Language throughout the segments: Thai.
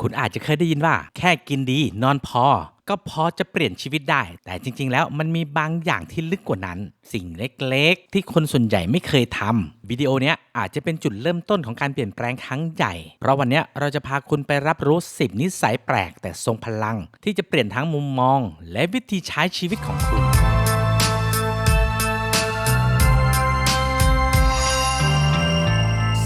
คุณอาจจะเคยได้ยินว่า แค่กินดีนอนพอ ก็พอจะเปลี่ยนชีวิตได้ แต่จริง ๆ แล้วมันมีบางอย่างที่ลึกกว่านั้น สิ่งเล็กๆ ที่คนส่วนใหญ่ไม่เคยทำวิดีโอเนี้ยอาจจะเป็นจุดเริ่มต้นของการเปลี่ยนแปลงครั้งใหญ่ เพราะวันนี้เราจะพาคุณไปรับรู้ 10 นิสัยแปลกแต่ทรงพลัง ที่จะเปลี่ยนทั้งมุมมอง และวิธีใช้ชีวิตของคุณ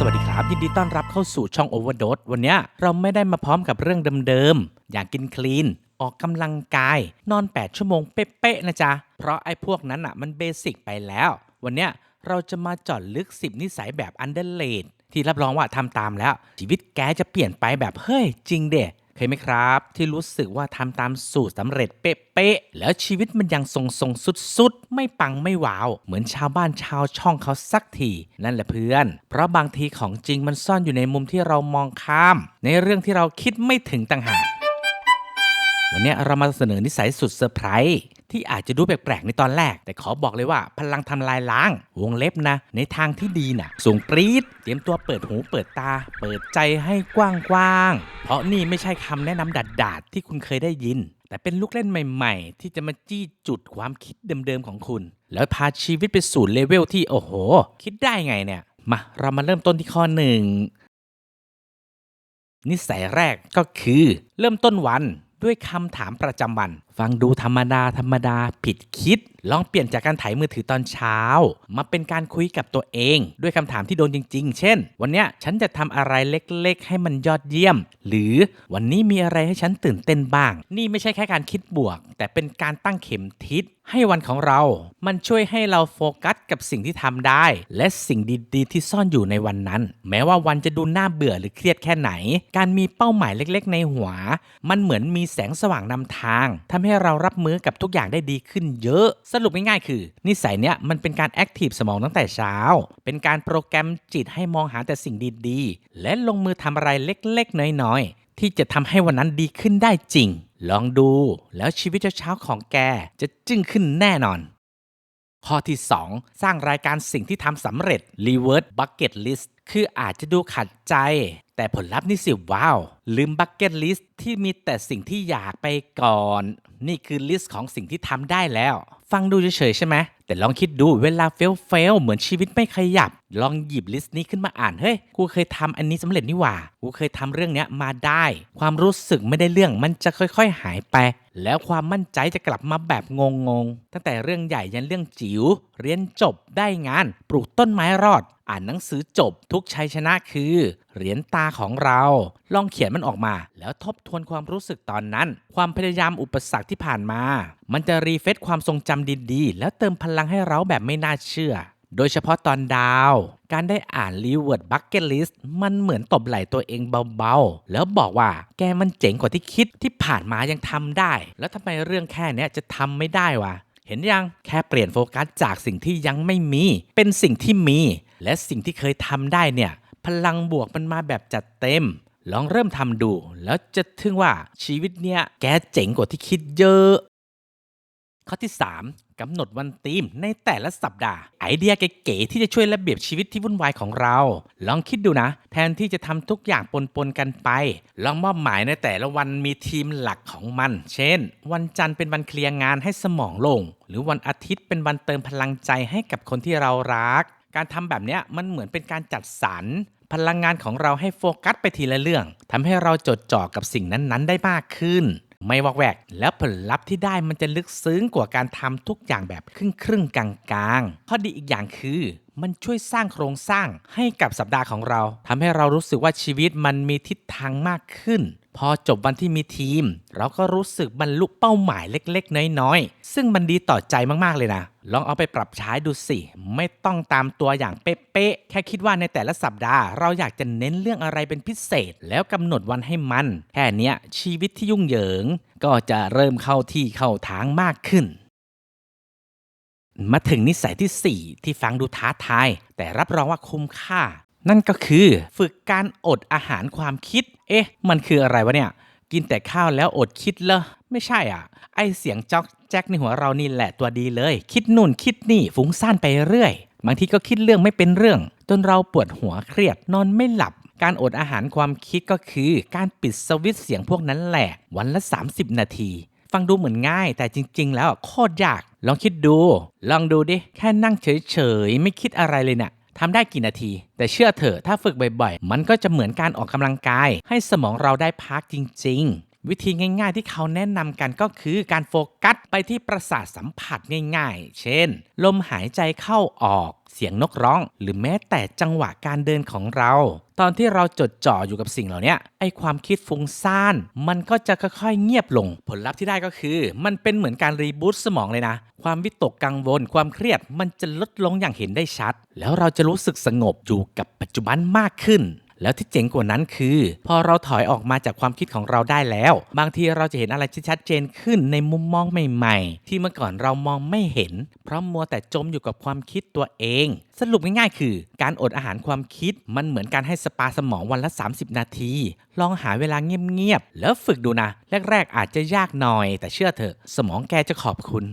สวัสดีครับ ยินดีต้อนรับเข้าสู่ช่อง Overdose วันนี้เราไม่ได้มาพร้อมกับเรื่องเดิมๆ อย่างกินคลีน ออกกำลังกาย นอน 8 ชั่วโมงเป๊ะๆนะจ๊ะ เพราะไอ้พวกนั้นอะมันเบสิกไปแล้ว วันนี้เราจะมาจอดลึก 10 นิสัยแบบอันเดอร์เลดที่รับรองว่าทำตามแล้ว ชีวิตแกจะเปลี่ยนไปแบบเฮ้ยจริงเดะ เคยไหมครับ ที่รู้สึกว่าทำตามสูตรสำเร็จเป๊ะๆแล้วชีวิตมันยังทรงๆสุดๆ ไม่ปังไม่หวาว เหมือนชาวบ้านชาวช่องเขาสักทีนั่นแหละเพื่อน เพราะบางทีของจริงมันซ่อนอยู่ในมุมที่เรามองข้าม ในเรื่องที่เราคิดไม่ถึงต่างหาก วันนี้เรามาเสนอนิสัยสุดเซอร์ไพรส์ที่อาจจะดูแปลกๆในตอนแรก แต่ขอบอกเลยว่าพลังทำลายล้าง วงเล็บนะ ในทางที่ดีนะสูงปรีดเตรียมตัวเปิดหูเปิดตา เปิดใจให้กว้างๆ เพราะนี่ไม่ใช่คำแนะนำดัดๆ ที่คุณเคยได้ยิน แต่เป็นลูกเล่นใหม่ๆ ที่จะมาจี้จุดความคิดเดิมๆของคุณ แล้วพาชีวิตไปสู่เลเวลที่โอ้โห คิดได้ไงเนี่ยมาเรามาเริ่มต้นที่ข้อหนึ่งนิสัยแรกก็คือ เริ่มต้นวัน ด้วยคำถามประจำวันฟังดูธรรมดาธรรมดาผิดคิด ลองเปลี่ยนจากการถ่ายมือถือตอนเช้า มาเป็นการคุยกับตัวเอง ด้วยคำถามที่โดนจริง ๆ เช่น วันเนี้ยฉันจะทำอะไรเล็กๆ ให้มันยอดเยี่ยม หรือวันนี้มีอะไรให้ฉันตื่นเต้นบ้าง นี่ไม่ใช่แค่การคิดบวก แต่เป็นการตั้งเข็มทิศให้วันของเรา มันช่วยให้เราโฟกัสกับสิ่งที่ทำได้ และสิ่งดีๆ ที่ซ่อนอยู่ในวันนั้น แม้ว่าวันจะดูน่าเบื่อหรือเครียดแค่ไหน การมีเป้าหมายเล็กๆ ในหัว มันเหมือนมีแสงสว่างนำทางทำให้เรารับมือกับทุกอย่างได้ดีขึ้นเยอะ สรุปง่ายๆคือ นิสัยเนี้ยมันเป็นการแอคทีฟสมองตั้งแต่เช้า เป็นการโปรแกรมจิตให้มองหาแต่สิ่งดีๆ และลงมือทำอะไรเล็กๆ น้อยๆ ที่จะทำให้วันนั้นดีขึ้นได้จริง ลองดู แล้วชีวิตเช้าๆของแกจะจึ้งขึ้นแน่นอน ข้อที่ 2 สร้างรายการสิ่งที่ทำสำเร็จ Reverse Bucket List คืออาจจะดูขัดใจ แต่ผลลัพธ์นี่สิว้าว ลืมบัคเก็ตลิสต์ที่มีแต่สิ่งที่อยากไปก่อน นี่คือลิสต์ของสิ่งที่ทำได้แล้ว ฟังดูเฉยๆใช่ไหมแต่ลองคิดดูเวลาเฟลเฟลเหมือนชีวิตไม่ขยับ ลองหยิบลิสต์นี้ขึ้นมาอ่านเฮ้ยกูเคยทำอันนี้สำเร็จนี่หว่ากูเคยทำเรื่องเนี้ยมาได้ ความรู้สึกไม่ได้เรื่องมันจะค่อย ๆ หายไป แล้วความมั่นใจจะกลับมาแบบงงๆ ตั้งแต่เรื่องใหญ่ยันเรื่องจิ๋วเรียนจบได้งาน ปลูกต้นไม้รอด อ่านหนังสือจบทุกชัยชนะคือ เหรียญตาของเรา ลองเขียนมันออกมา แล้วทบทวนความรู้สึกตอนนั้น ความพยายามอุปสรรคที่ผ่านมา มันจะรีเฟซความทรงจำดีๆ แล้วเติมพลังให้เราแบบไม่น่าเชื่อ โดยเฉพาะตอนดาว การได้อ่านรีเวิร์ดบักเก็ตลิสต์มันเหมือนตบไหล่ตัวเองเบาๆ แล้วบอกว่าแกมันเจ๋งกว่าที่คิดที่ผ่านมายังทำได้ แล้วทำไมเรื่องแค่นี้จะทำไม่ได้วะ เห็นยังแค่เปลี่ยนโฟกัสจากสิ่งที่ยังไม่มี เป็นสิ่งที่มี และสิ่งที่เคยทำได้เนี่ย พลังบวกมันมาแบบจัดเต็มลองเริ่มทำดู แล้วจะทึ่งว่าชีวิตเนี่ยแกเจ๋งกว่าที่คิดเยอะ ข้อที่ 3กำหนดวันธีมในแต่ละสัปดาห์ ไอเดียเก๋ๆที่จะช่วยระเบียบชีวิตที่วุ่นวายของเรา ลองคิดดูนะ แทนที่จะทำทุกอย่างปนๆกันไป ลองมอบหมายในแต่ละวันมีทีมหลักของมัน เช่น วันจันทร์เป็นวันเคลียร์งานให้สมองโลง่งหรือวันอาทิตย์เป็นวันเติมพลังใจให้กับคนที่เรารัก การทำแบบนี้มันเหมือนเป็นการจัดสรรพลังงานของเราให้โฟกัสไปทีละเรื่องทำให้เราจดจ่อกับสิ่งนั้นๆ ได้มากขึ้น ไม่วอกแวก แล้วผลลัพธ์ที่ได้มันจะลึกซึ้งกว่าการทำทุกอย่างแบบครึ่งครึ่งกลางกลางข้อดีอีกอย่างคือมันช่วยสร้างโครงสร้างให้กับสัปดาห์ของเราทำให้เรารู้สึกว่าชีวิตมันมีทิศทางมากขึ้น พอจบวันที่มีทีม เราก็รู้สึกบรรลุเป้าหมายเล็ก ๆ น้อย ๆ ซึ่งมันดีต่อใจมากๆเลยนะ ลองเอาไปปรับใช้ดูสิ ไม่ต้องตามตัวอย่างเป๊ะๆ แค่คิดว่าในแต่ละสัปดาห์ เราอยากจะเน้นเรื่องอะไรเป็นพิเศษ แล้วกำหนดวันให้มัน แค่นี้ชีวิตที่ยุ่งเหยิง ก็จะเริ่มเข้าที่เข้าทางมากขึ้น มาถึงนิสัยที่ 4 ที่ฟังดูท้าทาย แต่รับรองว่าคุ้มค่า นั่นก็คือ ฝึกการอดอาหารความคิด เอ๊ะ มันคืออะไรวะเนี่ย กินแต่ข้าวแล้วอดคิดเหรอไม่ใช่อะ ไอเสียงจอกแจ๊กในหัวเรานี่แหละตัวดีเลย คิดนู่นคิดนี่ฟุ้งซ่านไปเรื่อย บางทีก็คิดเรื่องไม่เป็นเรื่อง จนเราปวดหัวเครียดนอนไม่หลับ การอดอาหารความคิดก็คือ การปิดสวิตช์เสียงพวกนั้นแหละ วันละ 30 นาที ฟังดูเหมือนง่าย แต่จริง ๆ แล้วโคตรยาก ลองคิดดู ลองดูดิ แค่นั่งเฉยๆไม่คิดอะไรเลยเนี่ย ทำได้กี่นาที แต่เชื่อเถอะถ้าฝึกบ่อยๆ มันก็จะเหมือนการออกกำลังกาย ให้สมองเราได้พักจริง ๆ วิธีง่ายๆที่เขาแนะนำกันก็คือการโฟกัสไปที่ประสาทสัมผัสง่ายๆ เช่น ลมหายใจเข้าออก เสียงนกร้อง หรือแม้แต่จังหวะการเดินของเรา ตอนที่เราจดจ่ออยู่กับสิ่งเหล่านี้ไอความคิดฟุ้งซ่าน มันก็จะค่อยๆเงียบลง ผลลัพธ์ที่ได้ก็คือ มันเป็นเหมือนการรีบูตสมองเลยนะ ความวิตกกังวล ความเครียด มันจะลดลงอย่างเห็นได้ชัด แล้วเราจะรู้สึกสงบอยู่กับปัจจุบันมากขึ้น แล้วที่เจ๋งกว่านั้นคือ พอเราถอยออกมาจากความคิดของเราได้แล้ว บางทีเราจะเห็นอะไรที่ชัดเจนขึ้นในมุมมองใหม่ๆ ที่เมื่อก่อนเรามองไม่เห็น เพราะมัวแต่จมอยู่กับความคิดตัวเอง สรุปง่ายๆ คือ การอดอาหารความคิดมันเหมือนการให้สปาสมองวันละ 30 นาที ลองหาเวลาเงียบๆแล้วฝึกดูนะ แรกๆอาจจะยากหน่อย แต่เชื่อเถอะ สมองแกจะขอบคุณ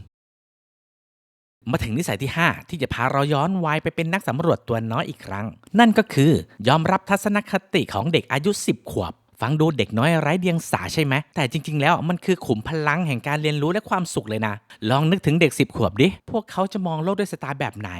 มาถึงนิสัยที่ 5 ที่จะพาเราย้อนวัยไปเป็นนักสำรวจตัวน้อยอีกครั้ง นั่นก็คือยอมรับทัศนคติของเด็กอายุ 10 ขวบ ฟังดูเด็กน้อยไร้เดียงสาใช่ไหม แต่จริง ๆ แล้วมันคือขุมพลังแห่งการเรียนรู้และความสุขเลยนะ ลองนึกถึงเด็ก 10 ขวบดิ พวกเขาจะมองโลกด้วยสไตล์แบบไหน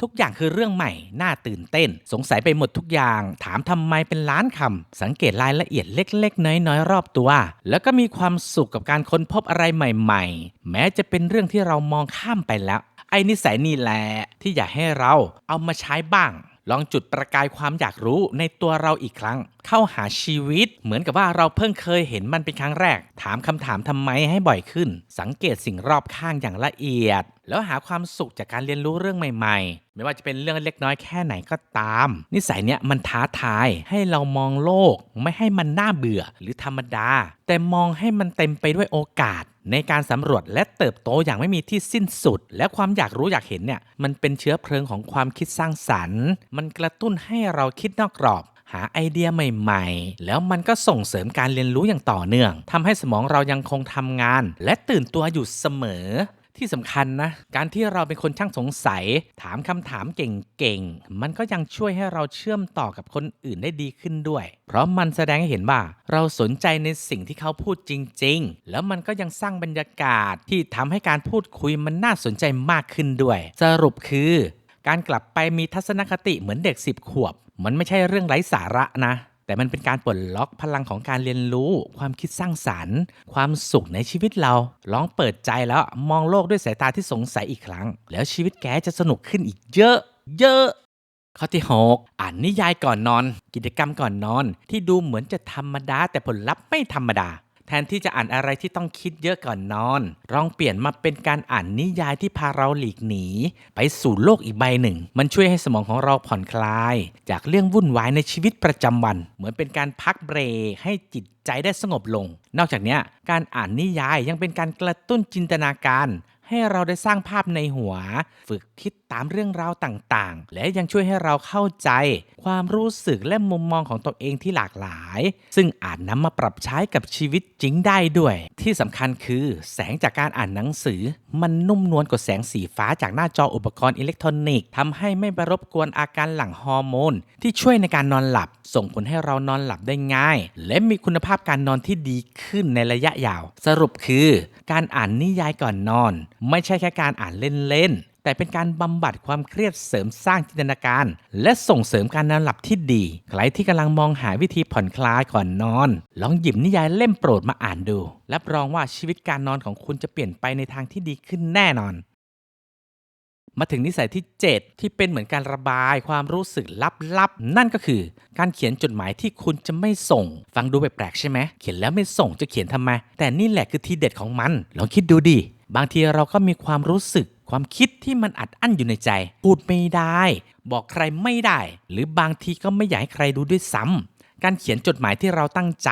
ทุกอย่างคือเรื่องใหม่ น่าตื่นเต้น สงสัยไปหมดทุกอย่าง ถามทำไมเป็นล้านคำ สังเกตรายละเอียดเล็ก ๆ น้อย ๆ รอบตัว แล้วก็มีความสุขกับการค้นพบอะไรใหม่ ๆ แม้จะเป็นเรื่องที่เรามองข้ามไปแล้ว อ้นิสัยนี่แหละที่อยากให้เราเอามาใช้บ้าง ลองจุดประกายความอยากรู้ในตัวเราอีกครั้ง เข้าหาชีวิต เหมือนกับว่าเราเพิ่งเคยเห็นมันเป็นครั้งแรก ถามคำถามทำไมให้บ่อยขึ้น สังเกตสิ่งรอบข้างอย่างละเอียด แล้วหาความสุขจากการเรียนรู้เรื่องใหม่ๆ ไม่ว่าจะเป็นเรื่องเล็กน้อยแค่ไหนก็ตาม นิสัยเนี้ยมันท้าทายให้เรามองโลก ไม่ให้มันน่าเบื่อหรือธรรมดา แต่มองให้มันเต็มไปด้วยโอกาส ในการสำรวจและเติบโตอย่างไม่มีที่สิ้นสุด และความอยากรู้อยากเห็นเนี่ยมันเป็นเชื้อเพลิงของความคิดสร้างสรรค์ มันกระตุ้นให้เราคิดนอกกรอบ หาไอเดียใหม่ๆ แล้วมันก็ส่งเสริมการเรียนรู้อย่างต่อเนื่องทำให้สมองเรายังคงทำงาน และตื่นตัวอยู่เสมอ ที่สำคัญนะ การที่เราเป็นคนช่างสงสัย ถามคำถามเก่งๆ มันก็ยังช่วยให้เราเชื่อมต่อกับคนอื่นได้ดีขึ้นด้วย เพราะมันแสดงให้เห็นว่า เราสนใจในสิ่งที่เขาพูดจริง ๆ แล้วมันก็ยังสร้างบรรยากาศที่ทำให้การพูดคุยมันน่าสนใจมากขึ้นด้วย สรุปคือ การกลับไปมีทัศนคติเหมือนเด็กสิบขวบ มันไม่ใช่เรื่องไร้สาระนะ แต่มันเป็นการปลดล็อกพลังของการเรียนรู้ ความคิดสร้างสรรค์ ความสุขในชีวิตเรา ลองเปิดใจแล้วมองโลกด้วยสายตาที่สงสัยอีกครั้ง แล้วชีวิตแกจะสนุกขึ้นอีกเยอะ เยอะข้อที่ 6 อ่านนิยายก่อนนอน กิจกรรมก่อนนอน ที่ดูเหมือนจะธรรมดาแต่ผลลัพธ์ไม่ธรรมดา แทนที่จะอ่านอะไรที่ต้องคิดเยอะก่อนนอน ลองเปลี่ยนมาเป็นการอ่านนิยายที่พาเราหลีกหนี ไปสู่โลกอีกใบหนึ่ง มันช่วยให้สมองของเราผ่อนคลาย จากเรื่องวุ่นวายในชีวิตประจำวัน เหมือนเป็นการพักเบรกให้จิตใจได้สงบลง นอกจากนี้การอ่านนิยายยังเป็นการกระตุ้นจินตนาการ ให้เราได้สร้างภาพในหัว ฝึกคิด ตามเรื่องราวต่างๆ และยังช่วยให้เราเข้าใจ ความรู้สึกและมุมมองของตัวเองที่หลากหลาย ซึ่งอาจนำมาปรับใช้กับชีวิตจริงได้ด้วย ที่สำคัญคือแสงจากการอ่านหนังสือ มันนุ่มนวลกว่าแสงสีฟ้าจากหน้าจออุปกรณ์อิเล็กทรอนิกส์ทำให้ไม่ไปรบกวนอาการหลั่งฮอร์โมนที่ช่วยในการนอนหลับ ส่งผลให้เรานอนหลับได้ง่าย และมีคุณภาพการนอนที่ดีขึ้นในระยะยาว สรุปคือ การอ่านนิยายก่อนนอน ไม่ใช่แค่การอ่านเล่นๆ แต่เป็นการบำบัดความเครียดเสริมสร้างจินตนาการ และส่งเสริมการนอนหลับที่ดี ใครที่กำลังมองหาวิธีผ่อนคลายก่อนนอน ลองหยิบนิยายเล่มโปรดมาอ่านดู รับรองว่าชีวิตการนอนของคุณจะเปลี่ยนไปในทางที่ดีขึ้นแน่นอน มาถึงนิสัยที่ 7 ที่เป็นเหมือนการระบายความรู้สึกลับๆ นั่นก็คือ การเขียนจดหมายที่คุณจะไม่ส่ง ฟังดูแปลกๆใช่ไหมเขียนแล้วไม่ส่งจะเขียนทำไม แต่นี่แหละคือทีเด็ดของมัน ลองคิดดูดิ บางทีเราก็มีความรู้สึกความคิดที่มันอัดอั้นอยู่ในใจ พูดไม่ได้ บอกใครไม่ได้ หรือบางทีก็ไม่อยากให้ใครดูด้วยซ้ำการเขียนจดหมายที่เราตั้งใจ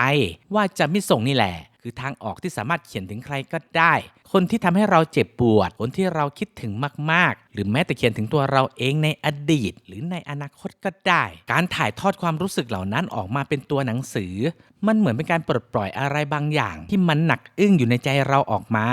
ว่าจะไม่ส่งนี่แหละ คือทางออกที่สามารถเขียนถึงใครก็ได้ คนที่ทำให้เราเจ็บปวด คนที่เราคิดถึงมากๆ หรือแม้แต่เขียนถึงตัวเราเองในอดีต หรือในอนาคตก็ได้ การถ่ายทอดความรู้สึกเหล่านั้นออกมาเป็นตัวหนังสือ มันเหมือนเป็นการปลดปล่อยอะไรบางอย่าง ที่มันหนักอึ้งอยู่ในใจเราออกมา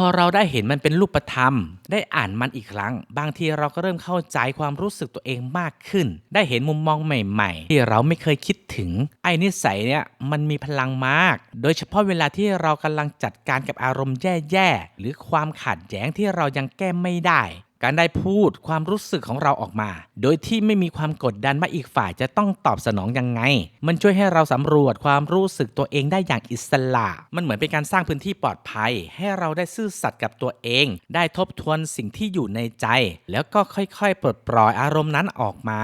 พอเราได้เห็นมันเป็นรูปธรรม ได้อ่านมันอีกครั้ง บางทีเราก็เริ่มเข้าใจความรู้สึกตัวเองมากขึ้น ได้เห็นมุมมองใหม่ ๆ ที่เราไม่เคยคิดถึง ไอ้นิสัยเนี่ยมันมีพลังมาก โดยเฉพาะเวลาที่เรากำลังจัดการกับอารมณ์แย่ๆหรือความขัดแย้งที่เรายังแก้ไม่ได้ การได้พูดความรู้สึกของเราออกมา โดยที่ไม่มีความกดดันว่าอีกฝ่ายจะต้องตอบสนองยังไง มันช่วยให้เราสำรวจความรู้สึกตัวเองได้อย่างอิสระ มันเหมือนเป็นการสร้างพื้นที่ปลอดภัย ให้เราได้ซื่อสัตย์กับตัวเอง ได้ทบทวนสิ่งที่อยู่ในใจ แล้วก็ค่อยๆปลดปล่อยอารมณ์นั้นออกมา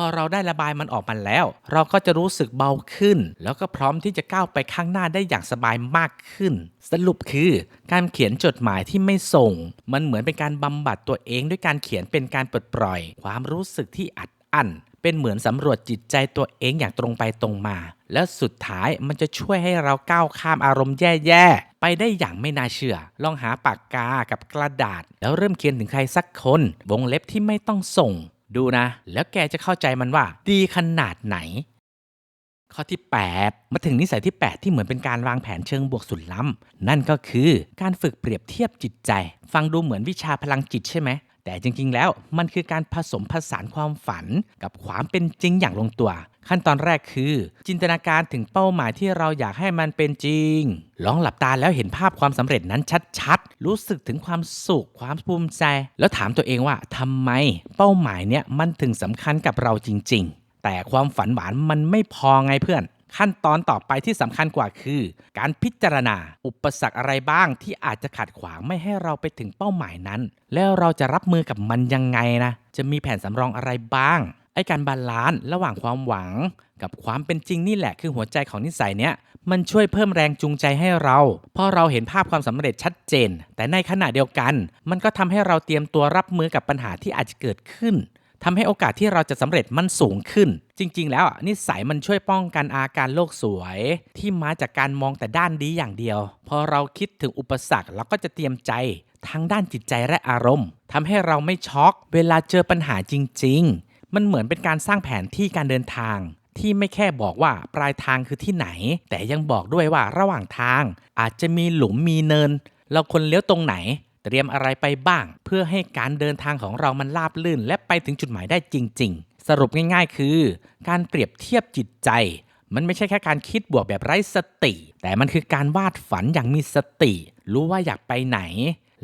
พอเราได้ระบายมันออกมาแล้ว เราก็จะรู้สึกเบาขึ้น แล้วก็พร้อมที่จะก้าวไปข้างหน้าได้อย่างสบายมากขึ้น สรุปคือ การเขียนจดหมายที่ไม่ส่ง มันเหมือนเป็นการบำบัดตัวเองด้วยการเขียนเป็นการปลดปล่อย ความรู้สึกที่อัดอั้นเป็นเหมือนสำรวจจิตใจตัวเองอย่างตรงไปตรงมา แล้วสุดท้ายมันจะช่วยให้เราก้าวข้ามอารมณ์แย่ๆ ไปได้อย่างไม่น่าเชื่อ ลองหาปากกากับกระดาษ แล้วเริ่มเขียนถึงใครสักคน วงเล็บที่ไม่ต้องส่ง ดูนะ แล้วแกจะเข้าใจมันว่า ดีขนาดไหน ข้อที่ 8 มาถึงนิสัยที่ 8 ที่เหมือนเป็นการวางแผนเชิงบวกสุดล้ำ นั่นก็คือการฝึกเปรียบเทียบจิตใจ ฟังดูเหมือนวิชาพลังจิตใช่ไหมแต่จริงๆ แล้วมันคือการผสมผสานความฝันกับความเป็นจริงอย่างลงตัว ขั้นตอนแรกคือ จินตนาการถึงเป้าหมายที่เราอยากให้มันเป็นจริง ลองหลับตาแล้วเห็นภาพความสำเร็จนั้นชัดๆ รู้สึกถึงความสุขความภูมิใจ แล้วถามตัวเองว่าทำไม เป้าหมายเนี้ยมันถึงสำคัญกับเราจริง ๆ แต่ความฝันหวานมันไม่พอไงเพื่อน ขั้นตอนต่อไปที่สำคัญกว่าคือ การพิจารณา อุปสรรคอะไรบ้างที่อาจจะขัดขวางไม่ให้เราไปถึงเป้าหมายนั้น แล้วเราจะรับมือกับมันยังไงนะจะมีแผนสำรองอะไรบ้าง ไอ้การบาลานซ์ระหว่างความหวัง กับความเป็นจริงนี่แหละคือหัวใจของนิสัยเนี้ยมันช่วยเพิ่มแรงจูงใจให้เราเพราะเราเห็นภาพความสำเร็จชัดเจน แต่ในขณะเดียวกัน มันก็ทำให้เราเตรียมตัวรับมือกับปัญหาที่อาจจะเกิดขึ้นทำให้โอกาสที่เราจะสำเร็จมันสูงขึ้น จริง ๆ แล้วนิสัยมันช่วยป้องกันอาการโลกสวย ที่มาจากการมองแต่ด้านดีอย่างเดียว พอเราคิดถึงอุปสรรคเราก็จะเตรียมใจทั้งด้านจิตใจและอารมณ์ทำให้เราไม่ช็อก เวลาเจอปัญหาจริง ๆ มันเหมือนเป็นการสร้างแผนที่การเดินทาง ที่ไม่แค่บอกว่าปลายทางคือที่ไหน แต่ยังบอกด้วยว่าระหว่างทาง อาจจะมีหลุมมีเนิน เราควรเลี้ยวตรงไหน เตรียมอะไรไปบ้าง เพื่อให้การเดินทางของเรามันราบลื่น และไปถึงจุดหมายได้จริง ๆ สรุปง่าย ๆ คือ การเปรียบเทียบจิตใจมันไม่ใช่แค่การคิดบวกแบบไร้สติ แต่มันคือการวาดฝันอย่างมีสติ รู้ว่าอยากไปไหน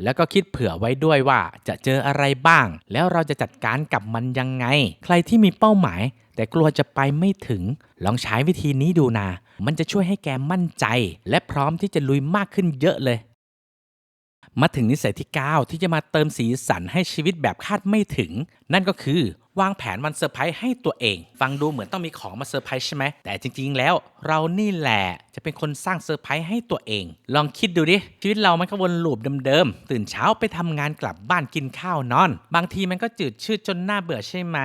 แล้วก็คิดเผื่อไว้ด้วยว่าจะเจออะไรบ้าง แล้วเราจะจัดการกับมันยังไง ใครที่มีเป้าหมาย แต่กลัวจะไปไม่ถึง ลองใช้วิธีนี้ดูนะ มันจะช่วยให้แกมั่นใจ และพร้อมที่จะลุยมากขึ้นเยอะเลย มาถึงนิสัยที่ 9 ที่จะมาเติมสีสันให้ชีวิตแบบคาดไม่ถึง นั่นก็คือวางแผนวันเซอร์ไพรส์ให้ตัวเอง ฟังดูเหมือนต้องมีของมาเซอร์ไพรส์ใช่ไหม แต่จริงๆ แล้ว เรานี่แหละจะเป็นคนสร้างเซอร์ไพรส์ให้ตัวเอง ลองคิดดูดิ ชีวิตเรามันก็วนลูปเดิมๆ ตื่นเช้าไปทำงานกลับบ้านกินข้าวนอน บางทีมันก็จืดชืดจนน่าเบื่อใช่ไหม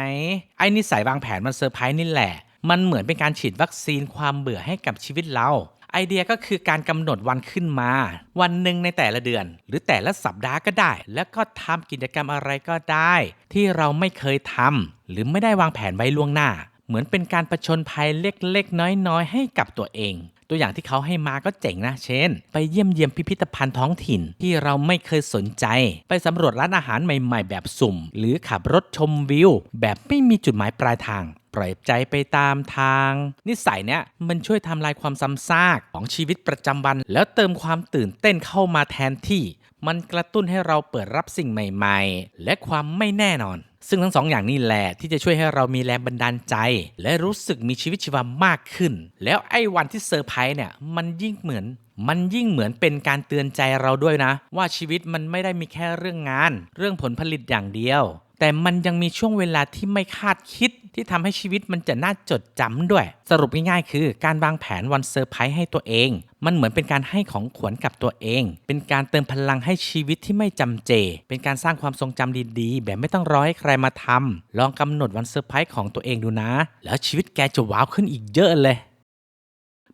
ไอ้นิสัยวางแผนมันเซอร์ไพรส์นี่แหละ มันเหมือนเป็นการฉีดวัคซีนความเบื่อให้กับชีวิตเรา ไอเดียก็คือการกำหนดวันขึ้นมา วันหนึ่งในแต่ละเดือน หรือแต่ละสัปดาห์ก็ได้ แล้วก็ทำกิจกรรมอะไรก็ได้ ที่เราไม่เคยทำหรือไม่ได้วางแผนไว้ล่วงหน้า เหมือนเป็นการประชนภัยเล็กๆ น้อยๆ ให้กับตัวเองตัวอย่างที่เขาให้มาก็เจ๋งนะ เช่น ไปเยี่ยมเยียมพิพิธภัณฑ์ท้องถิ่นที่เราไม่เคยสนใจ ไปสำรวจร้านอาหารใหม่ ๆ แบบสุ่ม หรือขับรถชมวิว แบบไม่มีจุดหมายปลายทาง ปล่อยใจไปตามทาง นิสัยเนี้ยมันช่วยทำลายความซ้ำซากของชีวิตประจำวัน แล้วเติมความตื่นเต้นเข้ามาแทนที่ มันกระตุ้นให้เราเปิดรับสิ่งใหม่ๆ และความไม่แน่นอน ซึ่งทั้งสองอย่างนี้แหละที่จะช่วยให้เรามีแรงบันดาลใจ และรู้สึกมีชีวิตชีวามากขึ้น แล้วไอ้วันที่เซอร์ไพรส์เนี่ยมันยิ่งเหมือนมันยิ่งเหมือนเป็นการเตือนใจเราด้วยนะ ว่าชีวิตมันไม่ได้มีแค่เรื่องงาน เรื่องผลผลิตอย่างเดียว แต่มันยังมีช่วงเวลาที่ไม่คาดคิดที่ทำให้ชีวิตมันจะน่าจดจำด้วย สรุปง่ายๆคือ การวางแผนวันเซอร์ไพรส์ให้ตัวเอง มันเหมือนเป็นการให้ของขวัญกับตัวเอง เป็นการเติมพลังให้ชีวิตที่ไม่จำเจ เป็นการสร้างความทรงจำดีๆ แบบไม่ต้องรอให้ใครมาทำลองกำหนดวันเซอร์ไพรส์ของตัวเองดูนะ แล้วชีวิตแกจะว้าวขึ้นอีกเยอะเลย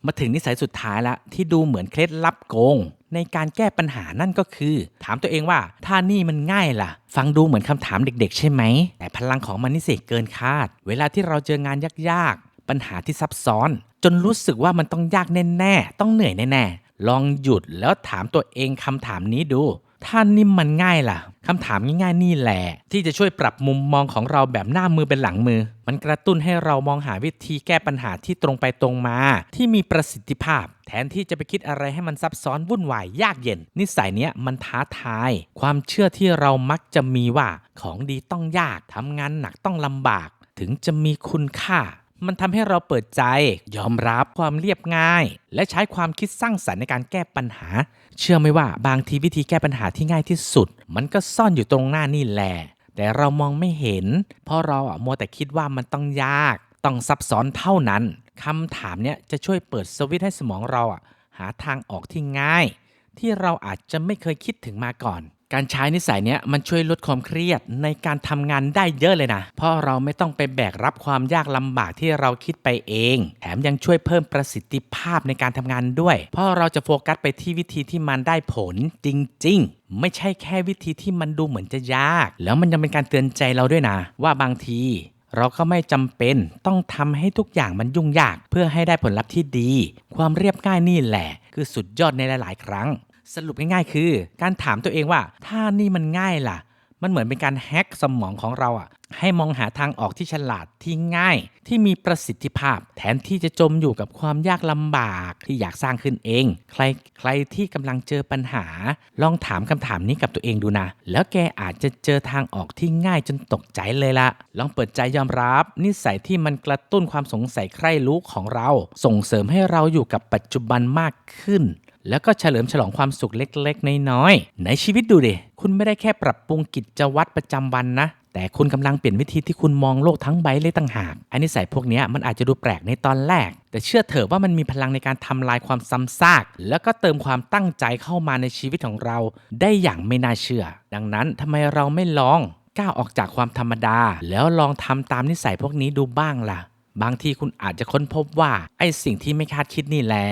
มาถึงนิสัยสุดท้ายละที่ดูเหมือนเคล็ดลับโกง ในการแก้ปัญหานั่นก็คือ ถามตัวเองว่าถ้านี่มันง่ายล่ะ ฟังดูเหมือนคำถามเด็ก ๆ ใช่ไหม แต่พลังของมันนี่เสกเกินคาด เวลาที่เราเจองานยากๆ ปัญหาที่ซับซ้อน จนรู้สึกว่ามันต้องยากแน่ๆต้องเหนื่อยแน่ๆลองหยุดแล้วถามตัวเองคำถามนี้ดู ถ้านิ่มมันง่ายล่ะคำถามง่ายๆนี่แหละ ที่จะช่วยปรับมุมมองของเราแบบหน้ามือเป็นหลังมือ มันกระตุ้นให้เรามองหาวิธีแก้ปัญหาที่ตรงไปตรงมา ที่มีประสิทธิภาพ แทนที่จะไปคิดอะไรให้มันซับซ้อนวุ่นวายยากเย็น นิสัยเนี้ยมันท้าทาย ความเชื่อที่เรามักจะมีว่าของดีต้องยากทำงานหนักต้องลำบาก ถึงจะมีคุณค่ามันทำให้เราเปิดใจ ยอมรับความเรียบง่าย และใช้ความคิดสร้างสรรค์ในการแก้ปัญหา เชื่อไหมว่าบางทีวิธีแก้ปัญหาที่ง่ายที่สุด มันก็ซ่อนอยู่ตรงหน้านี่แหละ แต่เรามองไม่เห็น เพราะเราอะมัวแต่คิดว่ามันต้องยาก ต้องซับซ้อนเท่านั้นคำถามเนี้ยจะช่วยเปิดสวิตช์ให้สมองเราอะหาทางออกที่ง่าย ที่เราอาจจะไม่เคยคิดถึงมาก่อน การใช้นิสัยเนี้ยมันช่วยลดความเครียดในการทำงานได้เยอะเลยนะ เพราะเราไม่ต้องไปแบกรับความยากลำบากที่เราคิดไปเอง แถมยังช่วยเพิ่มประสิทธิภาพในการทำงานด้วย เพราะเราจะโฟกัสไปที่วิธีที่มันได้ผลจริง ๆไม่ใช่แค่วิธีที่มันดูเหมือนจะยาก แล้วมันยังเป็นการเตือนใจเราด้วยนะ ว่าบางที เราก็ไม่จำเป็นต้องทำให้ทุกอย่างมันยุ่งยาก เพื่อให้ได้ผลลัพธ์ที่ดี ความเรียบง่ายนี่แหละ คือสุดยอดในหลาย ๆ ครั้ง สรุปง่ายๆ คือ การถามตัวเองว่า ถ้านี่มันง่ายล่ะ มันเหมือนเป็นการแฮ็กสมองของเราอะให้มองหาทางออกที่ฉลาดที่ง่าย ที่มีประสิทธิภาพ แทนที่จะจมอยู่กับความยากลำบากที่อยากสร้างขึ้นเอง ใครใครที่กำลังเจอปัญหา ลองถามคำถามนี้กับตัวเองดูนะ แล้วแกอาจจะเจอทางออกที่ง่ายจนตกใจเลยละลองเปิดใจยอมรับ นิสัยที่มันกระตุ้นความสงสัยใคร่รู้ของเรา ส่งเสริมให้เราอยู่กับปัจจุบันมากขึ้น แล้วก็เฉลิมฉลองความสุขเล็กๆ น้อยๆในชีวิตดูดิคุณไม่ได้แค่ปรับปรุงกิจวัตรประจำวันนะ แต่คุณกำลังเปลี่ยนวิธีที่คุณมองโลกทั้งใบเลยต่างหากไอ้นิสัยพวกนี้มันอาจจะดูแปลกในตอนแรก แต่เชื่อเถอะว่ามันมีพลังในการทำลายความซ้ำซาก แล้วก็เติมความตั้งใจเข้ามาในชีวิตของเรา ได้อย่างไม่น่าเชื่อ ดังนั้นทำไมเราไม่ลองก้าวออกจากความธรรมดา แล้วลองทำตามนิสัยพวกนี้ดูบ้างล่ะบางทีคุณอาจจะค้นพบว่าไอ้สิ่งที่ไม่คาดคิดนี่แหละ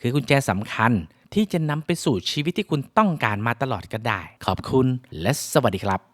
คือกุญแจสำคัญ ที่จะนำไปสู่ชีวิตที่คุณต้องการมาตลอดก็ได้ ขอบคุณและสวัสดีครับ